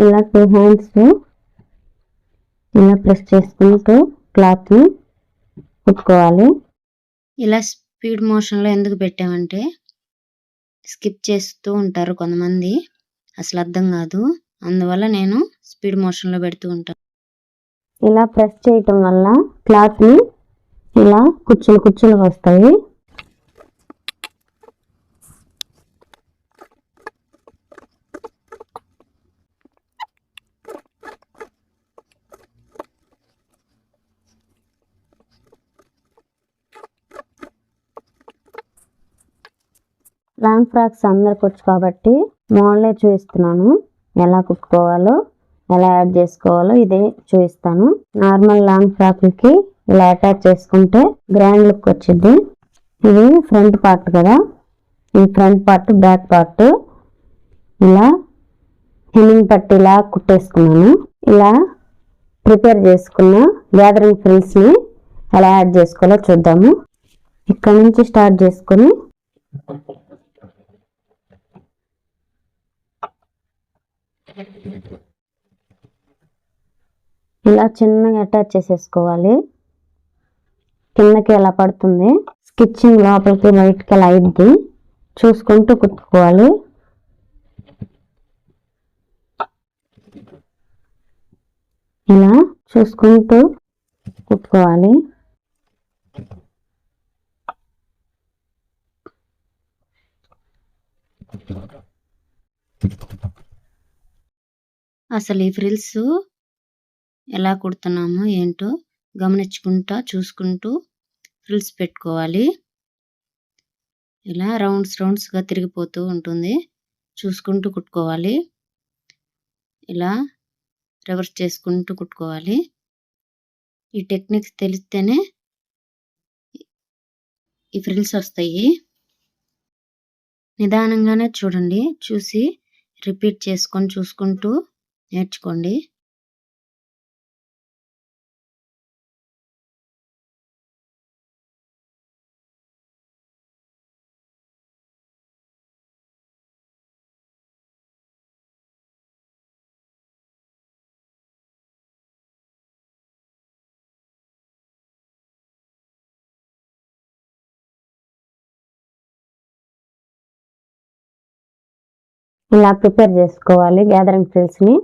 ఇలా two hands ఇలా press చేసుకుంటూ క్లాత్ని కుట్టుకోవాలి. ఇలా స్పీడ్ మోషన్లో ఎందుకు పెట్టామంటే స్కిప్ చేస్తూ ఉంటారు కొంతమంది. అసలు అర్థం కాదు. అందువల్ల నేను స్పీడ్ మోషన్లో పెడుతూ ఉంటాను. ఇలా ప్రెస్ చేయటం వల్ల క్లాత్ని ఇలా కుచ్చులు కుచ్చులు వస్తాయి. లాంగ్ ఫ్రాక్స్ అందరికి వచ్చు కాబట్టి మోడలే చూపిస్తున్నాను. ఎలా కుట్టుకోవాలో ఎలా యాడ్ చేసుకోవాలో ఇదే చూపిస్తాను. నార్మల్ లాంగ్ ఫ్రాక్లకి ఇలా అటాచ్ చేసుకుంటే గ్రాండ్ లుక్ వచ్చింది. ఇది ఫ్రంట్ పార్ట్ కదా. ఈ ఫ్రంట్ పార్ట్ బ్యాక్ పార్ట్ ఇలా హెమ్మింగ్ పట్టి ఇలా కుట్టేసుకున్నాను. ఇలా ప్రిపేర్ చేసుకున్న గ్యాదరింగ్ ఫ్రిల్స్ని ఎలా యాడ్ చేసుకోవాలో చూద్దాము. ఇక్కడ నుంచి స్టార్ట్ చేసుకొని ఇలా చిన్నగా అటాచ్ చేసేసుకోవాలి. కిందకి ఎలా పడుతుంది. స్కిచ్చింగ్ లోపలికి బయటకి ఎలా అయింది చూసుకుంటూ కుట్టుకోవాలి. ఇలా చూసుకుంటూ కుట్టుకోవాలి. అసలు ఈ ఫ్రిల్స్ ఎలా కుడుతున్నామో ఏంటో గమనించుకుంటా చూసుకుంటూ ఫ్రిల్స్ పెట్టుకోవాలి. ఇలా రౌండ్స్ రౌండ్స్గా తిరిగిపోతూ ఉంటుంది. చూసుకుంటూ కుట్టుకోవాలి. ఇలా రివర్స్ చేసుకుంటూ కుట్టుకోవాలి. ఈ టెక్నిక్స్ తెలిస్తేనే ఈ ఫ్రిల్స్ వస్తాయి. నిదానంగానే చూడండి. చూసి రిపీట్ చేసుకొని చూసుకుంటూ నేర్చుకోండి. ఇలా ప్రిపేర్ చేసుకోవాలి గ్యాదరింగ్ ఫ్రిల్స్ని